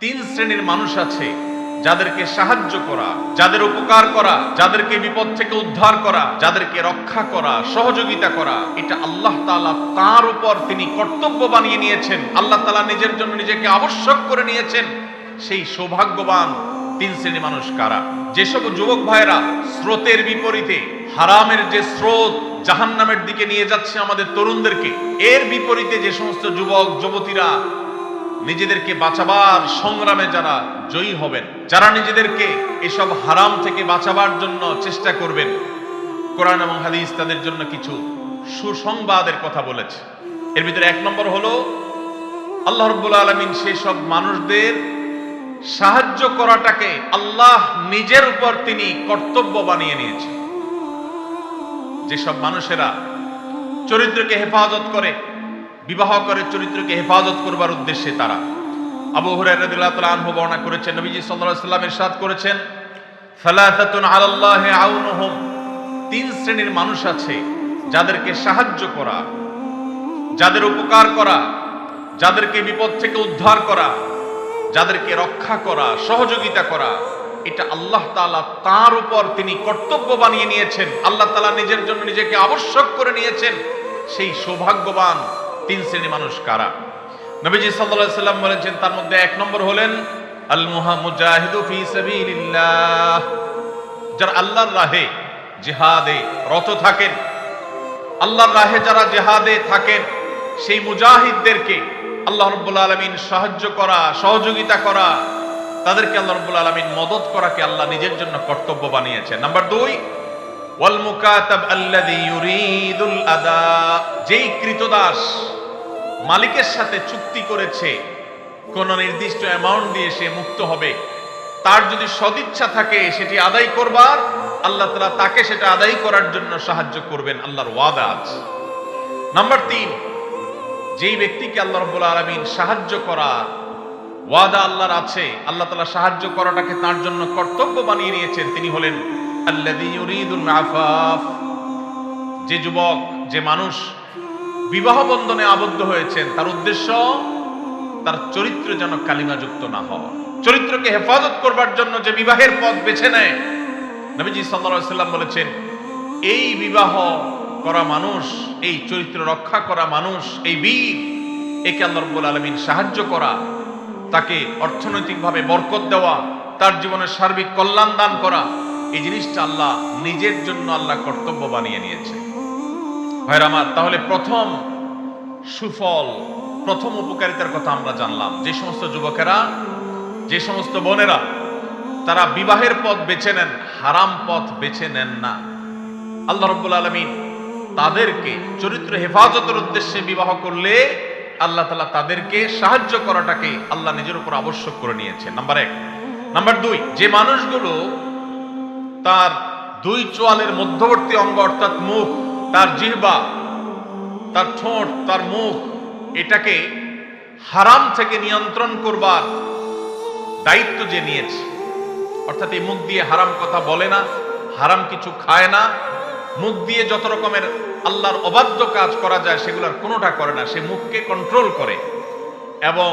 তিন শ্রেণির মানুষ আছে, যাদেরকে সাহায্য করা, যাদের উপকার করা, যাদেরকে বিপদ থেকে উদ্ধার করা, যাদেরকে রক্ষা করা, সহযোগিতা করা, এটা আল্লাহ তাআলা তার উপর তিনি কর্তব্য বানিয়ে নিয়েছেন। আল্লাহ তাআলা নিজের জন্য নিজেকে আবশ্যক করে নিয়েছেন। সেই সৌভাগ্যবান তিন শ্রেণির মানুষ কারা? যেসব যুবক ভাইরা স্রোতের বিপরীতে, হারামের যে স্রোত জাহান্নামের দিকে নিয়ে যাচ্ছে আমাদের তরুণদেরকে, এর বিপরীতে যে সমস্ত যুবক, যুবতীরা নিজেদেরকে বাঁচাবার সংগ্রামে যারা জয়ী হবেন, যারা নিজেদেরকে এসব হারাম থেকে বাঁচাবার জন্য চেষ্টা করবেন, কোরআন এবং হাদিস তাদের জন্য কিছু সুসংবাদের কথা বলেছে। এর ভিতরে এক নম্বর হলো, আল্লাহ রব্বুল আলমিন সেই সব মানুষদের সাহায্য করাটাকে আল্লাহ নিজের উপর তিনি কর্তব্য বানিয়ে নিয়েছেন। যেসব মানুষেরা চরিত্রকে হেফাজত করে বিবাহ করে চরিত্রকে হেফাজত করবার উদ্দেশ্যে তারা। আবু হুরায়রা রাদিয়াল্লাহু তাআলা বর্ণনা করেছেন, নবীজি সাল্লাল্লাহু আলাইহি সাল্লাম ইরশাদ করেছেন, সালাসাতুন আলাল্লাহি আউনুহুম। তিন শ্রেণির মানুষ আছে যাদেরকে সাহায্য করা, যাদের উপকার করা, যাদেরকে বিপদ থেকে উদ্ধার করা, যাদেরকে রক্ষা করা, সহযোগিতা করা, এটা আল্লাহ তাআলা তার উপর তিনি কর্তব্য বানিয়ে নিয়েছেন। আল্লাহ তাআলা নিজের জন্য নিজেকে আবশ্যক করে নিয়েছেন। সেই সৌভাগ্যবান তিন শ্রেণি মানুষ কারা? নবীজি সাল্লাল্লাহু সাল্লাম বলেছেন, তার মধ্যে এক নম্বর হলেন আল মুজাহিদু ফি সাবিলিল্লাহ। যারা আল্লাহর রাহে জিহাদে রত থাকেন, আল্লাহর রাহে যারা জেহাদে থাকেন, সেই মুজাহিদদেরকে আল্লাহ রব্বুল আলমিন সাহায্য করা, সহযোগিতা করা, তাদেরকে আল্লাহ রব্বুল আলমিন মদত করাকে আল্লাহ নিজের জন্য কর্তব্য বানিয়েছেন। নাম্বার দুই ওয়াল মুকাতাব আল্লাযী ইউরিদুল আদা। যেই কৃতদাস মালিকের সাথে চুক্তি করেছে। কোন নির্দিষ্ট অ্যামাউন্ট দিয়ে সে মুক্ত হবে। তার যদি সদিচ্ছা থাকে, সেটি আদায় করবার। আল্লাহ তালা তাকে সেটা আদায় করার জন্য সাহায্য করবেন। আল্লাহর ওয়াদা আছে। নাম্বার তিন, যেই ব্যক্তিকে আল্লাহ রব্বুল আলমিন সাহায্য করা ওয়াদা আল্লাহর আছে, আল্লাহ তালা সাহায্য করাটাকে তার জন্য কর্তব্য বানিয়ে নিয়েছেন। তিনি হলেন আফাফ। যে যুবক, যে মানুষ বিবাহ বন্ধনে আবদ্ধ হয়েছেন। তার উদ্দেশ্য, তার চরিত্র যেন কালিমাযুক্ত না হওয়া চরিত্রকে হেফাজত করবার জন্য যে বিবাহের পথ বেছে নেয়, নবীজি সাল্লাম বলেছেন, এই বিবাহ করা মানুষ, এই চরিত্র রক্ষা করা মানুষ, এই বীর, একে আল্লাহ রাব্বুল আলামিন সাহায্য করা, তাকে অর্থনৈতিকভাবে বরকত দেওয়া, তার জীবনের সার্বিক কল্যাণ দান করা, এই জিনিসটা আল্লাহ নিজের জন্য আল্লাহ কর্তব্য বানিয়ে নিয়েছে ভাইরা আমার, তাহলে প্রথম সুফল, প্রথম উপকারিতার কথা আমরা জানলাম। যে সমস্ত যুবকেরা, যে সমস্ত বোনেরা, তারা বিবাহের পথ বেছে নেন, হারাম পথ বেছে নেন না। আল্লাহ রব্বুল আলমিন তাদেরকে চরিত্র হেফাজতের উদ্দেশ্যে বিবাহ করলে আল্লাহ তালা তাদেরকে সাহায্য করাটাকে আল্লাহ নিজের উপর আবশ্যক করে নিয়েছে নাম্বার এক। নাম্বার দুই, যে মানুষগুলো তার দুই চোয়ালের মধ্যবর্তী অঙ্গ অর্থাৎ মুখ তার জিহ্বা, তার ঠোঁট, তার মুখ, এটাকে হারাম থেকে নিয়ন্ত্রণ করবার দায়িত্ব যে নিয়েছে। অর্থাৎ এই মুখ দিয়ে হারাম কথা বলে না, হারাম কিছু খায় না। মুখ দিয়ে যত রকমের আল্লাহর অবাধ্য কাজ করা যায় সেগুলোর কোনোটা করে না। সে মুখকে কন্ট্রোল করে এবং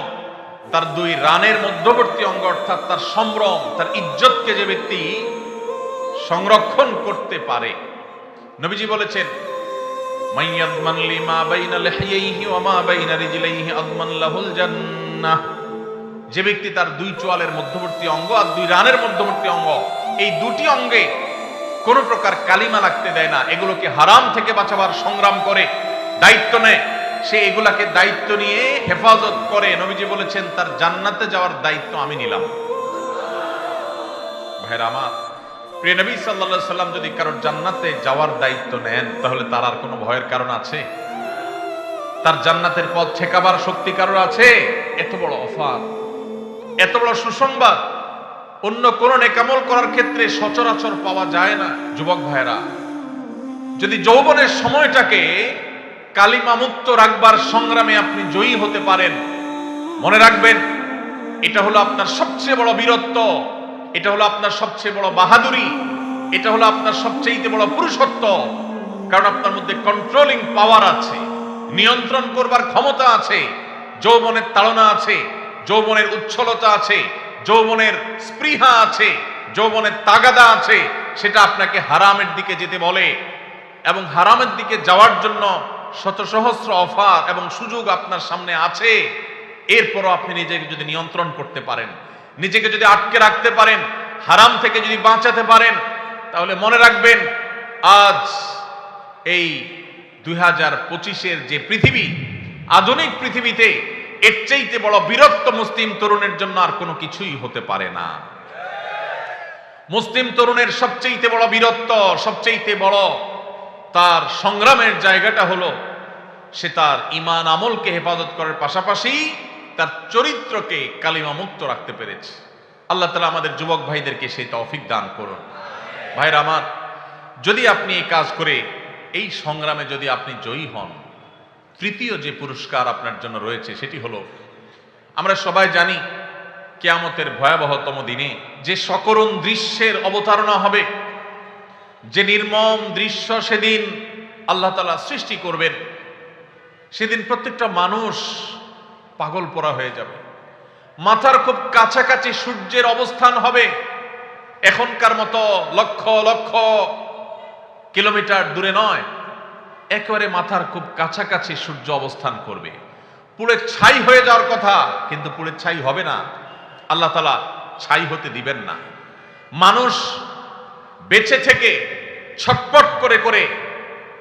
তার দুই রানের মধ্যবর্তী অঙ্গ, অর্থাৎ তার সম্ভ্রম, তার ইজ্জতকে যে ব্যক্তি সংরক্ষণ করতে পারে। নবীজি বলেছেন মাইয়াদমান লিমা বাইনা লিহিয়াইহি ওয়া মা বাইনা রিজলাইহি আদমান লাহুল জান্নাহ। যে ব্যক্তি তার দুই চোয়ালের মধ্যবর্তী অঙ্গ আর দুই রানের মধ্যবর্তী অঙ্গ, এই দুটি অঙ্গে কোনো প্রকার কালিমা লাগতে দেয় না। এগুলোকে হারাম থেকে বাঁচাবার সংগ্রাম করে, দায়িত্ব নেয়। সে এগুলাকে দায়িত্ব নিয়ে হেফাজত করে। নবীজি বলেছেন, তার জান্নাতে যাওয়ার দায়িত্ব আমি নিলাম। ভাইরা আমার প্রিয় নবী সাল্লা সাল্লাম যদি কারোর জান্নাতে যাওয়ার দায়িত্ব নেন, তাহলে তার আর কোনো ভয়ের কারণ আছে? তার জান্নাতের পথ ঠেকাবার শক্তি কারোর আছে? এত বড় অফার এত বড় সুসংবাদ। অন্য কোন নেকামল করার ক্ষেত্রে সচরাচর পাওয়া যায় না, যুবক ভাইরা যদি যৌবনের সময়টাকে কালিমা মুক্ত রাখবার সংগ্রামে আপনি জয়ী হতে পারেন, মনে রাখবেন, এটা হলো আপনার সবচেয়ে বড় বীরত্ব। এটা হলো আপনার সবচেয়ে বড় বাহাদুরি, এটা হলো আপনার সবচেয়ে বড় পুরুষত্ব, কারণ আপনার মধ্যে কন্ট্রোলিং পাওয়ার আছে, নিয়ন্ত্রণ করবার ক্ষমতা আছে, যৌবনের তাড়না আছে, যৌবনের উচ্ছলতা আছে, যৌবনের স্পৃহা আছে, যৌবনের তাগাদা আছে, সেটা আপনাকে হারামের দিকে যেতে বলে এবং হারামের দিকে যাওয়ার জন্য শত সহস্র অফার এবং সুযোগ আপনার সামনে আছে। এরপরও আপনি নিজেকে যদি নিয়ন্ত্রণ করতে পারেন নিজেকে যদি আটকে রাখতে পারেন, হারাম থেকে যদি বাঁচাতে পারেন, তাহলে মনে রাখবেন, আজ এই দুই হাজার পঁচিশের যে পৃথিবী, আধুনিক পৃথিবীতে এর চাইতে বড় বিরক্ত মুসলিম তরুণের জন্য আর কোনো কিছুই হতে পারে না। মুসলিম তরুণের সবচেয়ে বড় বীরত্ব সবচেয়ে বড় তার সংগ্রামের জায়গাটা হলো, সে তার ইমান আমলকে হেফাজত করার পাশাপাশি তার চরিত্রকে কালিমা মুক্ত রাখতে পেরেছে। আল্লাহ তালা আমাদের যুবক ভাইদেরকে সেই তৌফিক দান করুন। ভাইরা আমার, যদি আপনি এই কাজ করে এই সংগ্রামে যদি আপনি জয়ী হন, তৃতীয় যে পুরস্কার আপনার জন্য রয়েছে সেটি হলো, আমরা সবাই জানি কেয়ামতের ভয়াবহতম দিনে যে সকরুণ দৃশ্যের অবতারণা হবে, যে নির্মম দৃশ্য সেদিন আল্লাহ তালা সৃষ্টি করবেন। সেদিন প্রত্যেকটা মানুষ পাগল পরা হয়ে যাবে। মাথার খুব কাছাকাছি সূর্যের অবস্থান হবে। এখনকার মতো লক্ষ লক্ষ কিলোমিটার দূরে নয়। একেবারে মাথার খুব কাছাকাছি সূর্য অবস্থান করবে। পুড়ে ছাই হয়ে যাওয়ার কথা, কিন্তু পুড়ে ছাই হবে না। আল্লাহ তালা ছাই হতে দিবেন না। মানুষ বেঁচে থেকে ছটপট করে করে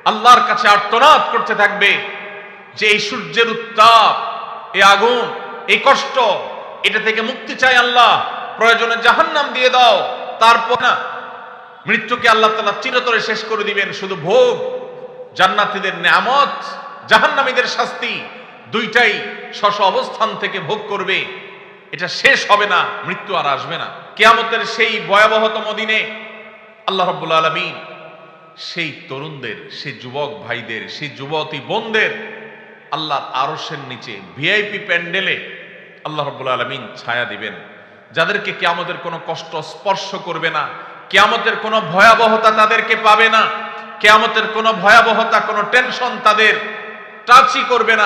আল্লাহর কাছে আর্তনাদ করতে থাকবে যে এই সূর্যের উত্তাপ এই আগুন, এই কষ্ট, এটা থেকে মুক্তি চাই আল্লাহ। প্রয়োজনে জাহান্নাম দিয়ে দাও। তারপর না, মৃত্যুকে আল্লাহ তালা চিরতরে শেষ করে দিবেন। শুধু ভোগ, জান্নাতীদের নেয়ামত, জাহান্নামীদের শাস্তি, দুইটাই শশ অবস্থান থেকে ভোগ করবে। এটা শেষ হবে না, মৃত্যু আর আসবে না। কেয়ামতের সেই ভয়াবহতম দিনে আল্লাহ রব্বুল আলমিন সেই তরুণদের, সেই যুবক ভাইদের, সেই যুবতী বোনদের আল্লাহর আরসের নিচে ভিআইপি প্যান্ডেলে আল্লাহ রব্বুল আলমিন ছায়া দিবেন। যাদেরকে কেয়ামতের কোনো কষ্ট স্পর্শ করবে না, কেয়ামতের কোনো ভয়াবহতা তাদেরকে পাবে না, কেয়ামতের কোনো ভয়াবহতা, কোনো টেনশন তাদের টাচই করবে না।